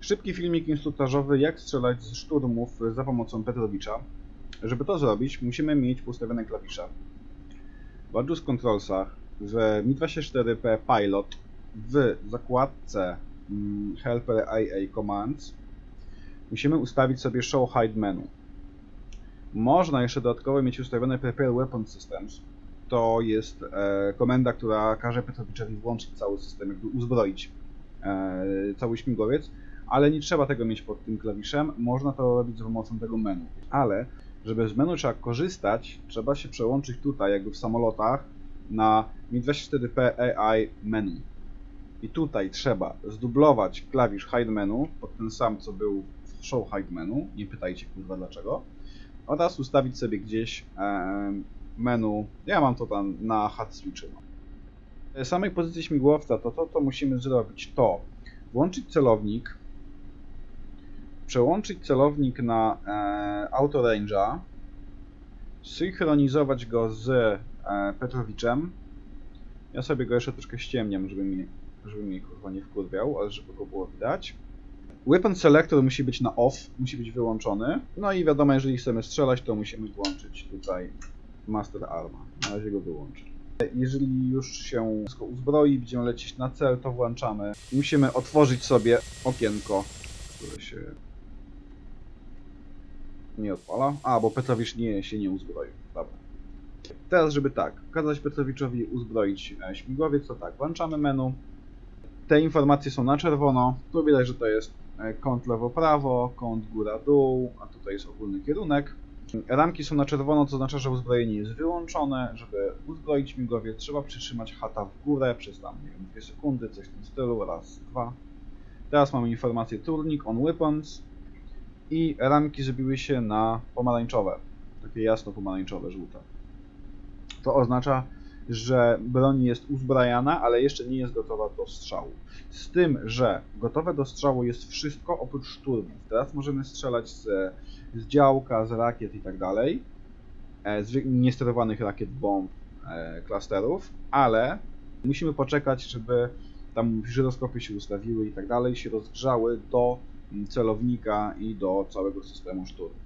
Szybki filmik instruktażowy, jak strzelać z szturmów za pomocą Petrowicza. Żeby to zrobić, musimy mieć ustawione klawisze. W Adjust Controlsach, w Mi-24P Pilot, w zakładce mm, Helper IA Commands musimy ustawić sobie Show Hide Menu. Można jeszcze dodatkowo mieć ustawione Prepare Weapon Systems. To jest e, komenda, która każe Petrowiczowi włączyć cały system, jakby uzbroić e, cały śmigłowiec, ale nie trzeba tego mieć pod tym klawiszem, można to robić za pomocą tego menu. Ale, żeby z menu trzeba korzystać, trzeba się przełączyć tutaj, jakby w samolotach, na Mi-24P AI menu. I tutaj trzeba zdublować klawisz Hide Menu, pod ten sam, co był w Show Hide Menu, nie pytajcie kurwa dlaczego, oraz ustawić sobie gdzieś e, menu, ja mam to tam na hard switchu. Z samej pozycji śmigłowca, to to, co musimy zrobić, to włączyć celownik, przełączyć celownik na e, auto range'a, synchronizować go z e, Petrowiczem. Ja sobie go jeszcze troszkę ściemniam, żeby mi, żeby mi kurwa nie wkurwiał, ale żeby go było widać. Weapon Selector musi być na off, musi być wyłączony. No i wiadomo, jeżeli chcemy strzelać, to musimy włączyć tutaj Master Arma. Na razie go wyłączę. Jeżeli już się wszystko uzbroi, będziemy lecieć na cel, to włączamy. Musimy otworzyć sobie okienko, które się nie odpala. A, bo Petrowicz nie, się nie uzbroił. Dobra. Teraz, żeby tak, kazać Petrowiczowi uzbroić e, śmigłowiec, to tak, włączamy menu. Te informacje są na czerwono. Tu widać, że to jest e, kąt lewo-prawo, kąt góra-dół, a tutaj jest ogólny kierunek. Ramki są na czerwono, co oznacza, że uzbrojenie jest wyłączone. Żeby uzbroić śmigłowiec, trzeba przytrzymać hata w górę przez tam, nie wiem, 2 sekundy, coś w tym stylu, raz, dwa. Teraz mamy informację turnik on weapons i ramki zrobiły się na pomarańczowe. Takie jasno pomarańczowe, żółte. To oznacza, że broń jest uzbrajana, ale jeszcze nie jest gotowa do strzału. Z tym, że gotowe do strzału jest wszystko oprócz szturmów. Teraz możemy strzelać z, z działka, z rakiet i tak dalej. E, Z niesterowanych rakiet, bomb, e, klasterów, ale musimy poczekać, żeby tam żyroskopy się ustawiły i tak dalej, się rozgrzały do celownika i do całego systemu szturmu.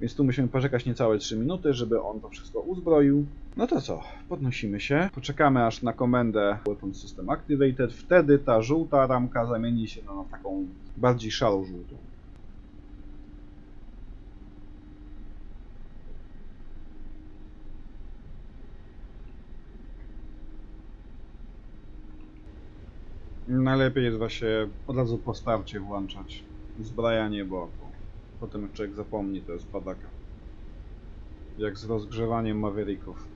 Więc tu musimy poczekać niecałe 3 minuty, żeby on to wszystko uzbroił. No to co, podnosimy się, poczekamy aż na komendę Weapon System Activated, wtedy ta żółta ramka zamieni się na taką bardziej szarą żółtą. Najlepiej jest właśnie od razu po starcie włączać zbrajanie, bo potem człowiek zapomni, to jest padaka. Jak z rozgrzewaniem Mavericków.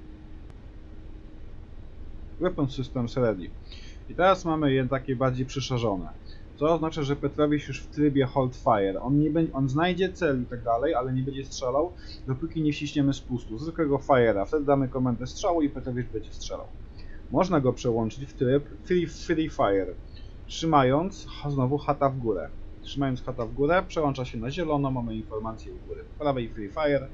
Weapon Systems Ready. I teraz mamy je takie bardziej przyszarzone. Co oznacza, że Petrowicz już w trybie Hold Fire. On, nie będzie, on znajdzie cel i tak dalej, ale nie będzie strzelał, dopóki nie wciśniemy spustu, zwykłego Fire'a. Wtedy damy komendę strzału i Petrowicz będzie strzelał. Można go przełączyć w tryb Free, free Fire, trzymając znowu hata w górę. Trzymając hata w górę, przełącza się na zielono, mamy informację u góry. Po prawej Free Fire.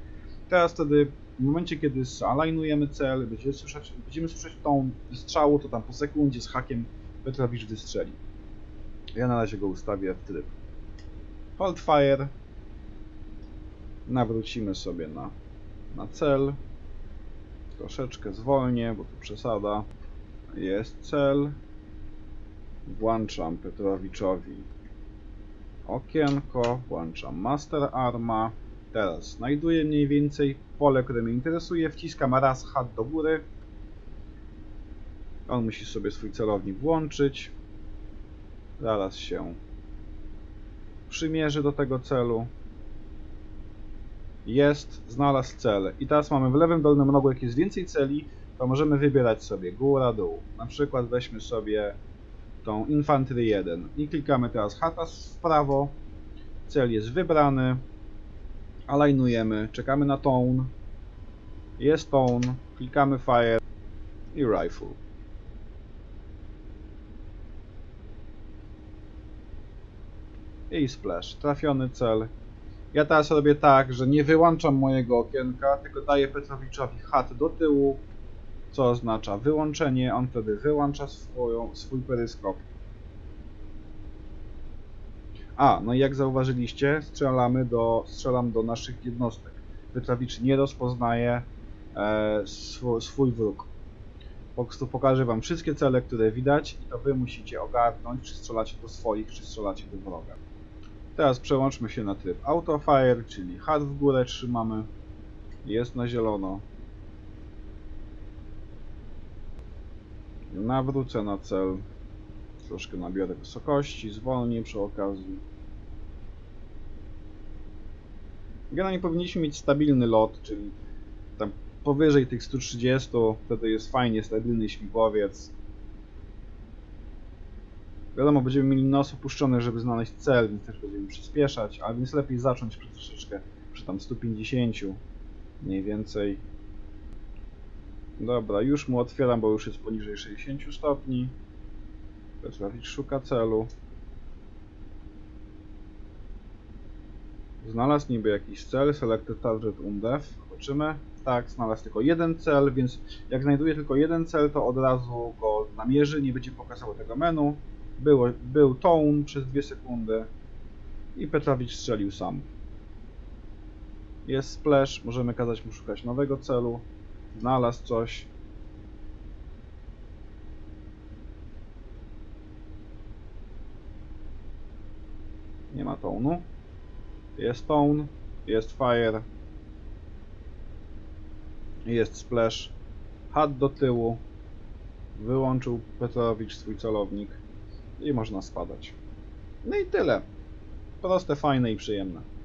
Teraz wtedy, w momencie kiedy zalignujemy cel, będziemy słyszeć, będziemy słyszeć tą strzału, to tam po sekundzie z hakiem Petrowicz wystrzeli. Ja na razie go ustawię w tryb Hold Fire. Nawrócimy sobie na, na cel. Troszeczkę zwolnię, bo tu przesada. Jest cel. Włączam Petrowiczowi okienko, włączam Master Arma. Teraz znajduję mniej więcej pole, które mnie interesuje. Wciskam raz hat do góry. On musi sobie swój celownik włączyć. Zaraz się przymierzy do tego celu. Jest, znalazł cel. I teraz mamy w lewym dolnym rogu, jak jest więcej celi, to możemy wybierać sobie góra, dół. Na przykład weźmy sobie tą Infantry 1 i klikamy teraz hatas w prawo. Cel jest wybrany. Alignujemy, czekamy na tone. Jest tone, klikamy fire i rifle. I splash, trafiony cel. Ja teraz robię tak, że nie wyłączam mojego okienka, tylko daję Petrowiczowi hat do tyłu, co oznacza wyłączenie. On wtedy wyłącza swoją, swój peryskop. A, no i jak zauważyliście, strzelamy do, strzelam do naszych jednostek. Petrowicz nie rozpoznaje e, swój, swój wróg. Po prostu pokażę wam wszystkie cele, które widać i to wy musicie ogarnąć, czy strzelacie do swoich, czy strzelacie do wroga. Teraz przełączmy się na tryb Autofire, czyli hard w górę trzymamy. Jest na zielono. Nawrócę na cel. Troszkę nabiorę wysokości, zwolnię przy okazji. Generalnie powinniśmy mieć stabilny lot, czyli tam powyżej tych 130, wtedy jest fajnie stabilny śmigłowiec. Wiadomo, będziemy mieli nos opuszczony, żeby znaleźć cel, więc też będziemy przyspieszać, ale więc lepiej zacząć troszeczkę przy tam 150 mniej więcej. Dobra, już mu otwieram, bo już jest poniżej 60 stopni. Petrowicz szuka celu. Znalazł niby jakiś cel, selected target undef. Zobaczymy. Tak, znalazł tylko jeden cel, więc jak znajduje tylko jeden cel, to od razu go namierzy, nie będzie pokazało tego menu. Było, był tone przez dwie sekundy i Petrowicz strzelił sam. Jest splash, możemy kazać mu szukać nowego celu. Znalazł coś. Nie ma tone'u. Jest tone, jest fire. Jest splash. Hat do tyłu. Wyłączył Petrowicz swój celownik. I można spadać. No i tyle. Proste, fajne i przyjemne.